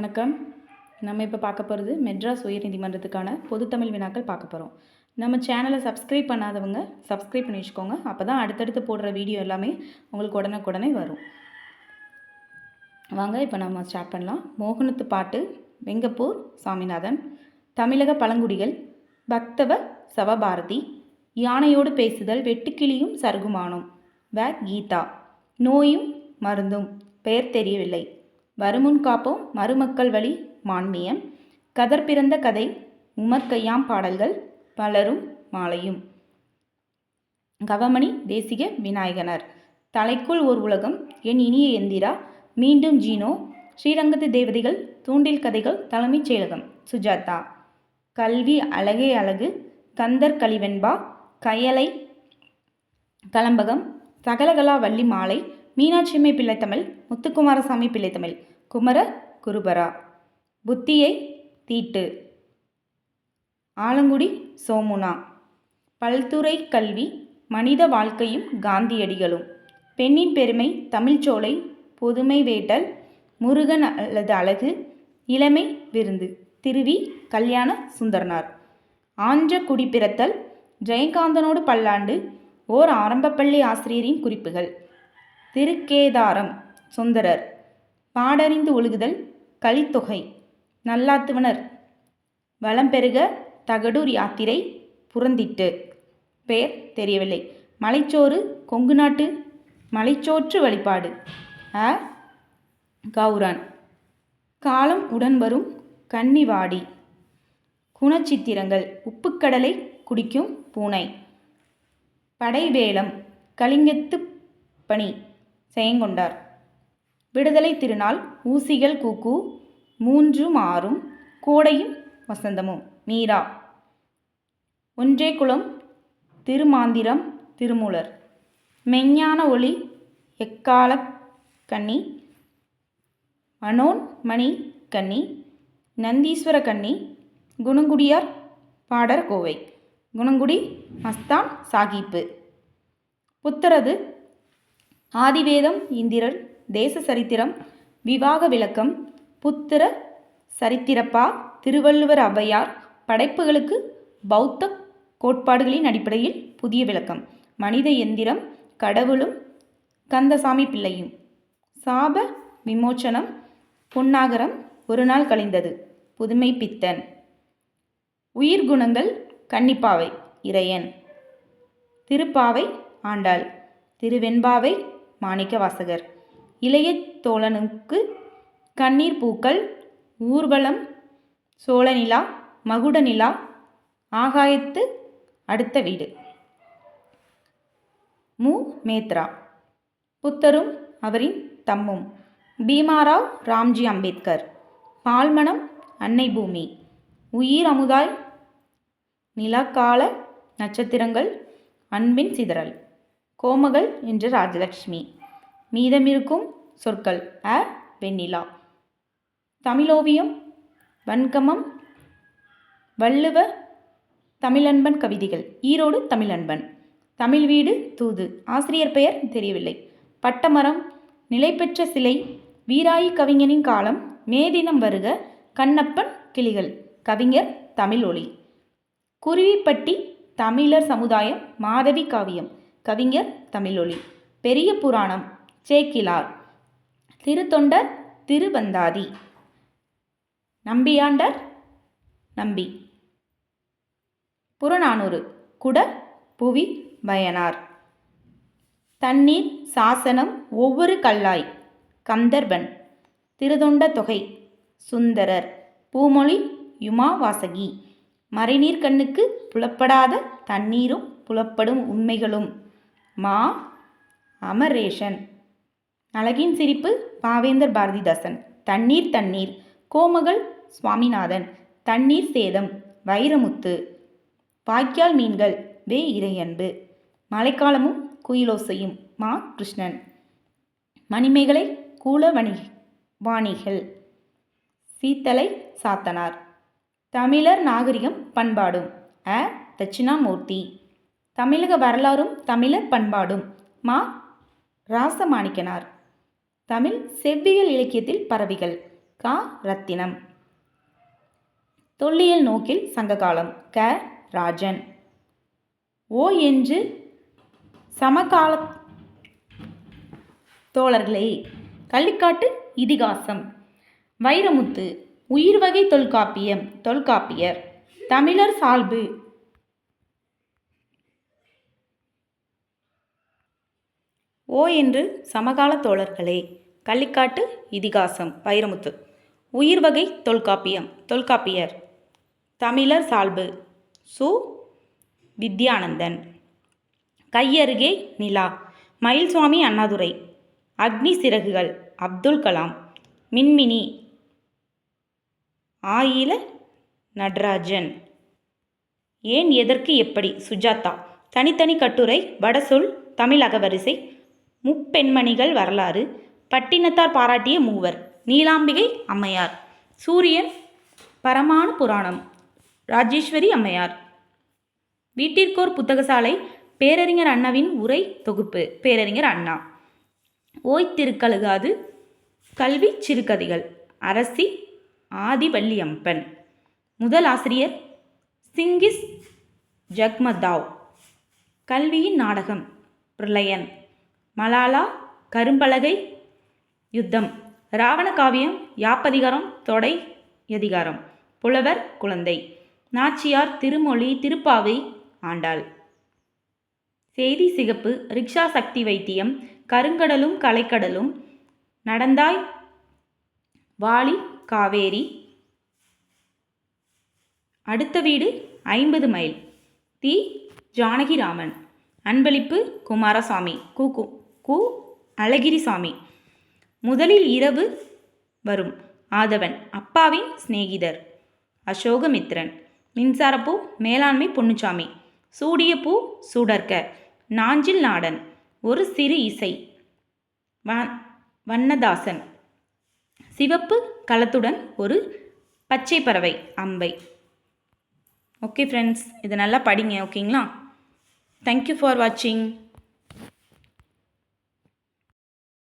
வணக்கம். நம்ம இப்போ பார்க்க போகிறது மெட்ராஸ் உயர்நீதிமன்றத்துக்கான பொதுத்தமிழ் வினாக்கள் பார்க்க போகிறோம் நம்ம சேனலை சப்ஸ்கிரைப் பண்ணாதவங்க சப்ஸ்கிரைப் பண்ணி வச்சுக்கோங்க. அப்போ தான் அடுத்தடுத்து போடுற வீடியோ எல்லாமே உங்களுக்கு உடனுக்குடனே வரும். வாங்க இப்போ நம்ம ஸ்டார்ட் பண்ணலாம். மோகனத்து பாட்டு வெங்கப்பூர் சாமிநாதன். தமிழக பழங்குடிகள் பக்தவ சவபாரதி. யானையோடு பேசுதல் வெட்டுக்கிளியும் சருகுமானும். வ கீதா. நோயும் மருந்தும். பெயர் தெரியவில்லை. வருமுன் காப்போம் மருமக்கள் வழி மான்மியம் கதர் பிறந்த கதை உமர்கையாம் பாடல்கள் பலரும் மாலையும். கவமணி தேசிக விநாயகனர். தலைக்குள் ஓர் உலகம் என் இனிய எந்திரா மீண்டும் ஜீனோ ஸ்ரீரங்கத்து தேவதைகள் தூண்டில் கதைகள் தலைமைச் செயலகம் சுஜாதா. கல்வி அழகே அழகு கந்தர் கலிவெண்பா கயலை கலம்பகம் சகலகலா வள்ளி மாலை மீனாட்சியம்மை பிள்ளைத்தமிழ் முத்துக்குமாரசாமி பிள்ளைத்தமிழ். குமர குருபரா. புத்தியை தீட்டு. ஆலங்குடி சோமுனா. பல்துறை கல்வி மனித வாழ்க்கையும் காந்தியடிகளும். பெண்ணின் பெருமை தமிழ்ச்சோலை புதுமை வேட்டல் முருகன் அல்லது அழகு இளமை விருந்து திருவி கல்யாண சுந்தரனார். ஆஞ்ச குடிப்பிறத்தல் ஜெயகாந்தனோடு பல்லாண்டு ஓர் ஆரம்பப்பள்ளி ஆசிரியரின் குறிப்புகள். திருக்கேதாரம் சுந்தரர். பாடறிந்து ஒழுகுதல் கலித்தொகை நல்லாத்துவனர். வளம் பெருக தகடூர் யாத்திரை புறந்திட்டு பெயர் தெரியவில்லை. மலைச்சோறு கொங்கு நாட்டு மலைச்சோற்று வழிபாடு. அ. கௌரான். காலம் உடன் வரும் கன்னிவாடி. குணச்சித்திரங்கள். உப்புக்கடலை குடிக்கும் பூனை. படைவேலம் கலிங்கத்து பணி. செயங்கொண்டார். விடுதலை திருநாள் ஊசிகள் கூக்கு மூன்றும் ஆறும் கோடையும் வசந்தமும். மீரா. ஒன்றே குளம் திருமாந்திரம் திருமூலர். மெஞ்ஞான ஒளி எக்கால கன்னி மனோன் மணி கன்னி நந்தீஸ்வர கன்னி குணங்குடியார் பாடர் கோவை. குணங்குடி மஸ்தான் சாகிப்பு. புத்தரது ஆதிவேதம் இந்திரன் தேச சரித்திரம் விவாக விளக்கம் புத்திர சரித்திரப்பா திருவள்ளுவர் ஔவையார் படைப்புகளுக்கு பௌத்த கோட்பாடுகளின் அடிப்படையில் புதிய விளக்கம். மனித எந்திரம் கடவுளும் கந்தசாமி பிள்ளையும். சாப விமோச்சனம் பொன்னாகரம் ஒரு நாள் கழிந்தது. புதுமை பித்தன். உயிர் குணங்கள் கன்னிப்பாவை இறையன். திருப்பாவை ஆண்டாள். திருவெண்பாவை மாணிக்க வாசகர் இளைய தோழனுக்கு கண்ணீர் பூக்கள் ஊர்வலம் சோழநிலா மகுட நிலா ஆகாயத்து அடுத்த வீடு. மு. மேத்ரா புத்தரும் அவரின் தம்மும். பீமாராவ் ராம்ஜி அம்பேத்கர் பால்மணம் அன்னை பூமி உயிர் அமுதாய் நிலக்கால நட்சத்திரங்கள் அன்பின் சிதறல் கோமகள் என்ற ராஜலட்சுமி. மீதமிருக்கும் சொற்கள் அ வெண்ணிலா. தமிழோவியம் வன்கமம் வள்ளுவ தமிழன்பன் கவிதைகள். ஈரோடு தமிழன்பன். தமிழ் வீடு தூது. ஆசிரியர் பெயர் தெரியவில்லை. பட்டமரம் நிலைபெற்ற சிலை வீராயி கவிஞனின் காலம் மேதினம் வருக கண்ணப்பன் கிளிகள். கவிஞர் தமிழ் ஒளி. குருவிப்பட்டி தமிழர் சமுதாயம் மாதவி காவியம். கவிஞர் தமிழொலி பெரிய புராணம். சேக்கிலார். திருத்தொண்டர் திருவந்தாதி. நம்பியாண்டர் நம்பி. புறநானூறு குட புவி பயனார். தண்ணீர் சாசனம் ஒவ்வொரு கல்லாய் கந்தர்பன் திருதொண்ட தொகை சுந்தரர். பூமொழி யுமா வாசகி மறைநீர் கண்ணுக்கு புலப்படாத தண்ணீரும் புலப்படும் உண்மைகளும். மா அமரேஷன். அழகின் சிரிப்பு பாவேந்தர் பாரதிதாசன். தண்ணீர் தண்ணீர். கோமகள் சுவாமிநாதன். தண்ணீர் சேதம் வைரமுத்து. வாய்க்கால் மீன்கள் வே இறையன்பு. மழைக்காலமும் குயிலோசையும் மா கிருஷ்ணன். மணிமேகலை கூல வணி வாணிகள். சீத்தலை சாத்தனார். தமிழர் நாகரிகம் பண்பாடும் அ. தட்சிணாமூர்த்தி. தமிழக வரலாறும் தமிழர் பண்பாடும் மா. ராசமாணிக்கனார். தமிழ் செவ்வியல் இலக்கியத்தில் பறவைகள் கா. ரத்தினம். தொல்லியல் நோக்கில் சங்ககாலம். க. ராஜன். ஓ. என்று சமகால தோழர்களே கள்ளிக்காட்டு இதிகாசம். வைரமுத்து. உயிர்வகை தொல்காப்பியம். தொல்காப்பியர். தமிழர் சால்பு ஓ. என்று சமகால தோழர்களே கள்ளிக்காட்டு இதிகாசம் வைரமுத்து. உயிர்வகை தொல்காப்பியம் தொல்காப்பியர். தமிழர் சால்பு. சு. வித்யானந்தன். கையருகே நிலா. மயில்சுவாமி அண்ணாதுரை. அக்னி சிறகுகள் அப்துல் கலாம். மின்மினி. ஆயில நடராஜன். ஏன் எதற்கு எப்படி சுஜாதா? தனித்தனி கட்டுரை வடசொல் தமிழ் அகவரிசை முப்பெண்மணிகள் வரலாறு பட்டினத்தார் பாராட்டிய மூவர் நீலாம்பிகை அம்மையார் சூரியன் பரமானு புராணம் ராஜேஸ்வரி அம்மையார். வீட்டிற்கோர் புத்தகசாலை பேரறிஞர் அண்ணாவின் உரை தொகுப்பு பேரறிஞர் அண்ணா. ஓய் திருக்கழுகாது கல்வி சிறுகதைகள் அரசி ஆதிவள்ளியம்பன் முதல் ஆசிரியர் சிங்கிஸ் ஜக்மதாவ். கல்வியின் நாடகம் பிரளயன் மலாலா கரும்பலகை யுத்தம். ராவண காவியம் யாப்பதிகாரம் தொடை அதிகாரம் புலவர் குழந்தை. நாச்சியார் திருமொழி திருப்பாவை ஆண்டாள். செய்தி சிகப்பு ரிக்ஷா சக்தி வைத்தியம் கருங்கடலும் கலைக்கடலும் நடந்தாய் வாலி காவேரி. அடுத்த வீடு ஐம்பது மைல். தி. ஜானகிராமன். அன்பளிப்பு குமாரசாமி. கு கு அழகிரிசாமி. முதலில் இரவு வரும். ஆதவன் அப்பாவின் சிநேகிதர். அசோகமித்ரன் மின்சாரப்பூ மேலாண்மை பொன்னுச்சாமி. சூடிய பூ சூடர்க்க நாஞ்சில் நாடன் ஒரு சிறு இசை. வண்ணதாசன். சிவப்பு களத்துடன் ஒரு பச்சை பறவை அம்பை. ஓகே ஃப்ரெண்ட்ஸ் இதை நல்லா படிங்க ஓகேங்களா தேங்க்யூ ஃபார் வாட்சிங்